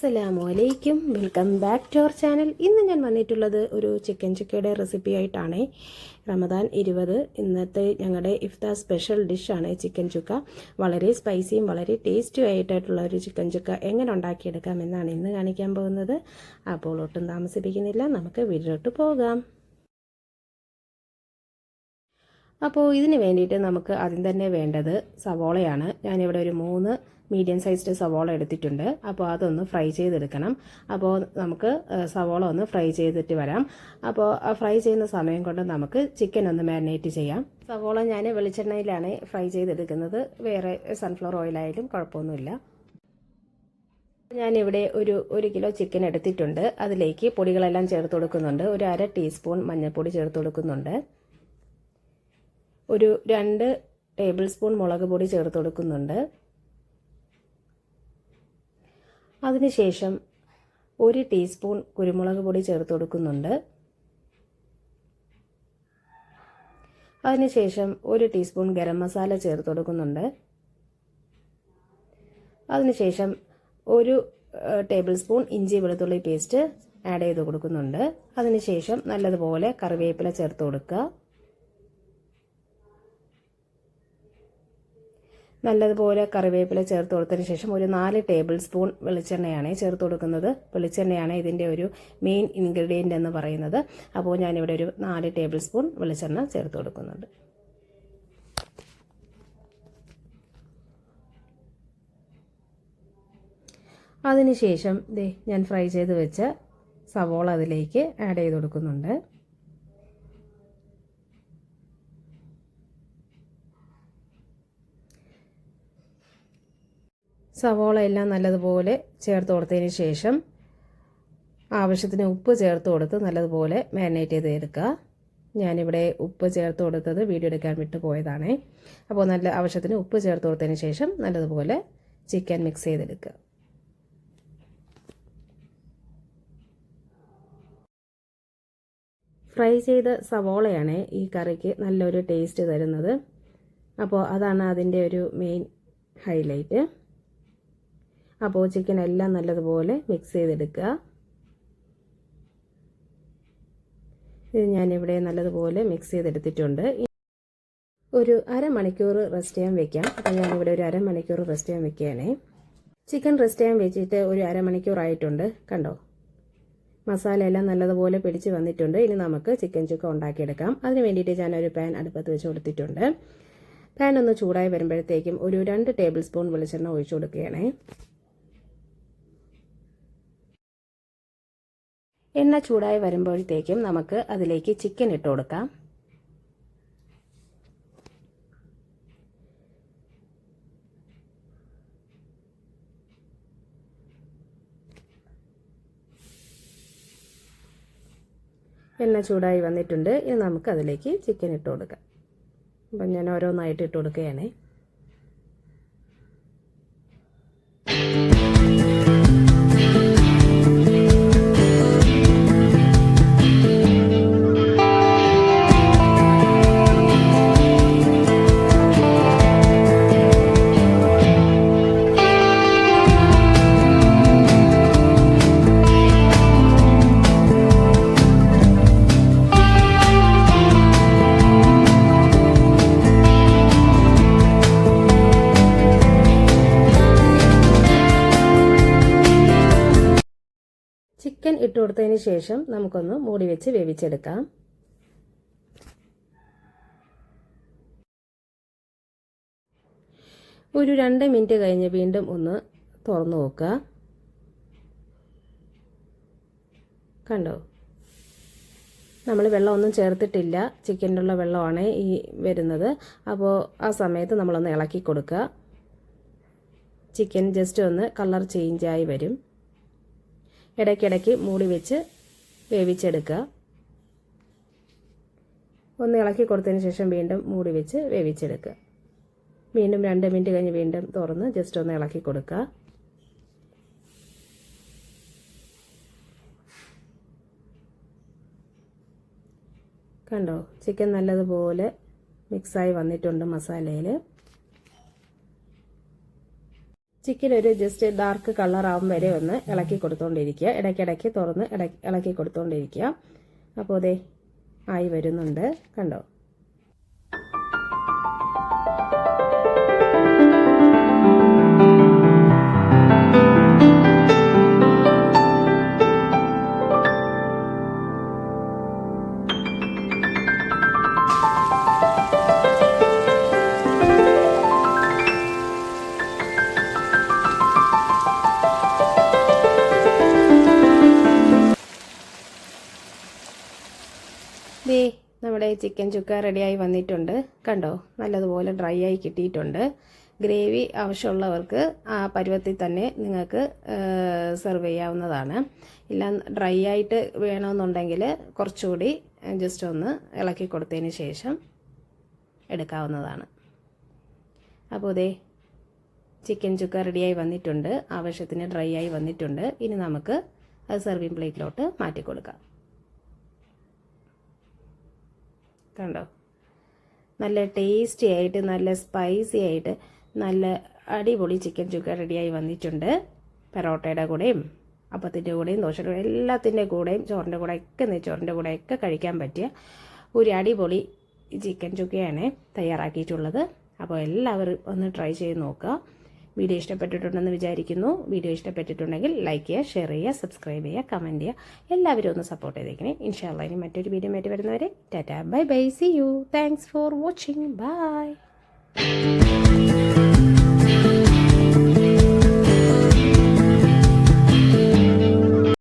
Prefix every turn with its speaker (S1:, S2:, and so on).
S1: അസ്സലാമു അലൈക്കും welcome back to our channel. ഇന്ന് ഞാൻ വന്നിട്ടുള്ളത് ഒരു ചിക്കൻ ചുക്കയുടെ റെസിപ്പി ആയിട്ടാണ്. റമദാൻ ഇരുപത്. ഇന്നത്തെ ഞങ്ങളുടെ ഇഫ്താർ സ്പെഷ്യൽ ഡിഷാണ് ചിക്കൻ ചുക്ക. വളരെ സ്പൈസിയും വളരെ ടേസ്റ്റും ആയിട്ടായിട്ടുള്ള ഒരു ചിക്കൻ ചുക്ക എങ്ങനെ ഉണ്ടാക്കിയെടുക്കാം എന്നാണ് ഇന്ന് കാണിക്കാൻ പോകുന്നത്. അപ്പോൾ ഒട്ടും താമസിപ്പിക്കുന്നില്ല. നമുക്ക് വീട്ടിലോട്ട് പോകാം. അപ്പോൾ ഇതിന് വേണ്ടിയിട്ട് നമുക്ക് ആദ്യം തന്നെ വേണ്ടത് സവോളയാണ്. ഞാനിവിടെ ഒരു മൂന്ന് മീഡിയം സൈസ്ഡ് സവോള എടുത്തിട്ടുണ്ട്. അപ്പോൾ അതൊന്ന് ഫ്രൈ ചെയ്തെടുക്കണം. അപ്പോൾ നമുക്ക് സവോള ഒന്ന് ഫ്രൈ ചെയ്തിട്ട് വരാം. അപ്പോൾ ഫ്രൈ ചെയ്യുന്ന സമയം കൊണ്ട് നമുക്ക് ചിക്കൻ ഒന്ന് മാരിനേറ്റ് ചെയ്യാം. സവോള ഞാൻ വെളിച്ചെണ്ണയിലാണ് ഫ്രൈ ചെയ്തെടുക്കുന്നത്. വേറെ സൺഫ്ലവർ ഓയിലായാലും കുഴപ്പമൊന്നുമില്ല. ഞാനിവിടെ ഒരു ഒരു കിലോ ചിക്കൻ എടുത്തിട്ടുണ്ട്. അതിലേക്ക് പൊടികളെല്ലാം ചേർത്ത് കൊടുക്കുന്നുണ്ട്. ഒരു അര ടീസ്പൂൺ മഞ്ഞൾപ്പൊടി ചേർത്ത് കൊടുക്കുന്നുണ്ട്. ഒരു രണ്ട് ടേബിൾ സ്പൂൺ മുളക് പൊടി ചേർത്ത് കൊടുക്കുന്നുണ്ട്. അതിനുശേഷം ഒരു ടീസ്പൂൺ കുരുമുളക് പൊടി ചേർത്ത് കൊടുക്കുന്നുണ്ട്. അതിനുശേഷം ഒരു ടീസ്പൂൺ ഗരം മസാല ചേർത്ത് കൊടുക്കുന്നുണ്ട്. അതിനുശേഷം ഒരു ടേബിൾ സ്പൂൺ ഇഞ്ചി വെളുത്തുള്ളി പേസ്റ്റ് ആഡ് ചെയ്ത് കൊടുക്കുന്നുണ്ട്. അതിനുശേഷം നല്ലതുപോലെ കറിവേപ്പില ചേർത്ത് കൊടുക്കുക. നല്ലതുപോലെ കറിവേപ്പില ചേർത്ത് കൊടുത്തതിന് ശേഷം ഒരു നാല് ടേബിൾ സ്പൂൺ വെളിച്ചെണ്ണയാണ് ചേർത്ത് കൊടുക്കുന്നത്. വെളിച്ചെണ്ണയാണ് ഇതിന്റെ ഒരു മെയിൻ ഇൻഗ്രീഡിയന്റ് എന്ന് പറയുന്നത്. അപ്പോൾ ഞാനിവിടെ ഒരു നാല് ടേബിൾ സ്പൂൺ വെളിച്ചെണ്ണ ചേർത്ത് കൊടുക്കുന്നുണ്ട്. അതിനുശേഷം ദേ ഞാൻ ഫ്രൈ ചെയ്ത് വെച്ച സവോള അതിലേക്ക് ആഡ് ചെയ്ത് കൊടുക്കുന്നുണ്ട്. സവോള എല്ലാം നല്ലതുപോലെ ചേർത്ത് കൊടുത്തതിന് ശേഷം ആവശ്യത്തിന് ഉപ്പ് ചേർത്ത് കൊടുത്ത് നല്ലതുപോലെ മാരിനേറ്റ് ചെയ്ത് എടുക്കുക. ഞാനിവിടെ ഉപ്പ് ചേർത്ത് കൊടുത്തത് വീഡിയോ എടുക്കാൻ വിട്ടു പോയതാണ്. അപ്പോൾ നല്ല ആവശ്യത്തിന് ഉപ്പ് ചേർത്ത് കൊടുത്തതിന് ശേഷം നല്ലതുപോലെ ചിക്കൻ മിക്സ് ചെയ്തെടുക്കുക. ഫ്രൈ ചെയ്ത സവോളയാണ് ഈ കറിക്ക് നല്ലൊരു ടേസ്റ്റ് തരുന്നത്. അപ്പോൾ അതാണ് അതിന്റെ ഒരു മെയിൻ ഹൈലൈറ്റ്. അപ്പോൾ ചിക്കൻ എല്ലാം നല്ലതുപോലെ മിക്സ് ചെയ്തെടുക്കുക. ഇത് ഞാനിവിടെ നല്ലതുപോലെ മിക്സ് ചെയ്തെടുത്തിട്ടുണ്ട്. ഒരു അരമണിക്കൂർ റെസ്റ്റ് ചെയ്യാൻ വെക്കാം. അപ്പോൾ ഞാനിവിടെ ഒരു അരമണിക്കൂർ റെസ്റ്റ് ചെയ്യാൻ വെക്കുകയാണേ. ചിക്കൻ റെസ്റ്റ് ചെയ്യാൻ വെച്ചിട്ട് ഒരു അരമണിക്കൂർ ആയിട്ടുണ്ട്. കണ്ടോ? മസാല എല്ലാം നല്ലതുപോലെ പിടിച്ച് വന്നിട്ടുണ്ട്. ഇനി നമുക്ക് ചിക്കൻ ചുക്ക ഉണ്ടാക്കിയെടുക്കാം. അതിന് വേണ്ടിയിട്ട് ഞാനൊരു പാൻ അടുപ്പത്ത് വെച്ച് കൊടുത്തിട്ടുണ്ട്. പാൻ ഒന്ന് ചൂടായി വരുമ്പോഴത്തേക്കും ഒരു രണ്ട് ടേബിൾ സ്പൂൺ വെളിച്ചെണ്ണ ഒഴിച്ചു കൊടുക്കുകയാണേ. എണ്ണ ചൂടായി വരുമ്പോഴത്തേക്കും നമുക്ക് അതിലേക്ക് ചിക്കൻ ഇട്ട് കൊടുക്കാം. എണ്ണ ചൂടായി വന്നിട്ടുണ്ട്. ഇനി നമുക്ക് അതിലേക്ക് ചിക്കൻ ഇട്ട് കൊടുക്കാം. അപ്പം ഞാൻ ഓരോന്നായിട്ട് ഇട്ട് കൊടുക്കുകയാണേ. ഇട്ട് കൊടുത്തതിന് ശേഷം നമുക്കൊന്ന് മൂടി വെച്ച് വേവിച്ചെടുക്കാം. ഒരു രണ്ട് മിനിറ്റ് കഴിഞ്ഞ് വീണ്ടും ഒന്ന് തുറന്നു നോക്കുക. കണ്ടോ? നമ്മൾ വെള്ളമൊന്നും ചേർത്തിട്ടില്ല. ചിക്കനിലുള്ള വെള്ളമാണ് ഈ വരുന്നത്. അപ്പോൾ ആ സമയത്ത് നമ്മളൊന്ന് ഇളക്കി കൊടുക്കുക. ചിക്കൻ ജസ്റ്റ് ഒന്ന് കളർ ചേഞ്ചായി വരും. ഇടയ്ക്കിടയ്ക്ക് മൂടി വെച്ച് വേവിച്ചെടുക്കുക. ഒന്ന് ഇളക്കി കൊടുത്തതിന് ശേഷം വീണ്ടും മൂടി വെച്ച് വേവിച്ചെടുക്കുക. വീണ്ടും രണ്ട് മിനിറ്റ് കഴിഞ്ഞ് വീണ്ടും തുറന്ന് ജസ്റ്റ് ഒന്ന് ഇളക്കി കൊടുക്കുക. കണ്ടോ? ചിക്കൻ നല്ലതുപോലെ മിക്സായി വന്നിട്ടുണ്ട് മസാലയിൽ ചിക്കൻ ഒരു ജസ്റ്റ് ഡാർക്ക് കളർ ആവും വരെ ഒന്ന് ഇളക്കി കൊടുത്തുകൊണ്ടിരിക്കുക ഇടയ്ക്കിടയ്ക്ക് തുറന്ന് ഇളക്കി കൊടുത്തുകൊണ്ടിരിക്കുക അപ്പോൾ അതെ ആയി വരുന്നുണ്ട്. കണ്ടോ? ദേ നമ്മുടെ ചിക്കൻ ചുക്ക റെഡിയായി വന്നിട്ടുണ്ട്. കണ്ടോ? നല്ലതുപോലെ ഡ്രൈ ആയി കിട്ടിയിട്ടുണ്ട്. ഗ്രേവി ആവശ്യമുള്ളവർക്ക് ആ പരുവത്തിൽ തന്നെ നിങ്ങൾക്ക് സെർവ് ചെയ്യാവുന്നതാണ്. ഇല്ല ഡ്രൈ ആയിട്ട് വേണമെന്നുണ്ടെങ്കിൽ കുറച്ചുകൂടി ജസ്റ്റ് ഒന്ന് ഇളക്കി കൊടുത്തതിന് ശേഷം എടുക്കാവുന്നതാണ്. അപ്പോൾ ദേ ചിക്കൻ ചുക്ക റെഡിയായി വന്നിട്ടുണ്ട്. ആവശ്യത്തിന് ഡ്രൈ ആയി വന്നിട്ടുണ്ട്. ഇനി നമുക്ക് അത് സെർവിങ് പ്ലേറ്റിലോട്ട് മാറ്റി കൊടുക്കാം കണ്ടോ? നല്ല ടേസ്റ്റി ആയിട്ട് നല്ല സ്പൈസി ആയിട്ട് നല്ല അടിപൊളി ചിക്കൻ ചുക്ക റെഡിയായി വന്നിട്ടുണ്ട്. പെറോട്ടയുടെ കൂടെയും അപ്പത്തിന്റെ കൂടെയും ദോശയുടെ കൂടെ എല്ലാത്തിന്റെ കൂടെയും ചോറിന്റെ കൂടെ ഒക്കെ നെയ്ച്ചോറിന്റെ കൂടെ ഒക്കെ കഴിക്കാൻ പറ്റിയ ഒരു അടിപൊളി ചിക്കൻ ചുക്കയാണ് തയ്യാറാക്കിയിട്ടുള്ളത്. അപ്പോൾ എല്ലാവരും ഒന്ന് ട്രൈ ചെയ്ത് നോക്കുക. വീഡിയോ ഇഷ്ടപ്പെട്ടിട്ടുണ്ടെന്ന് വിചാരിക്കുന്നു. വീഡിയോ ഇഷ്ടപ്പെട്ടിട്ടുണ്ടെങ്കിൽ ലൈക്ക് ചെയ്യുക ഷെയർ ചെയ്യുക സബ്സ്ക്രൈബ് ചെയ്യുക കമന്റ് ചെയ്യുക. എല്ലാവരും ഒന്ന് സപ്പോർട്ട് ചെയ്തേക്കണേ. ഇൻഷാല്ല ഇനി മറ്റൊരു വീഡിയോ ആയിട്ട് വരുന്നവരെ tata bye bye see you thanks for watching bye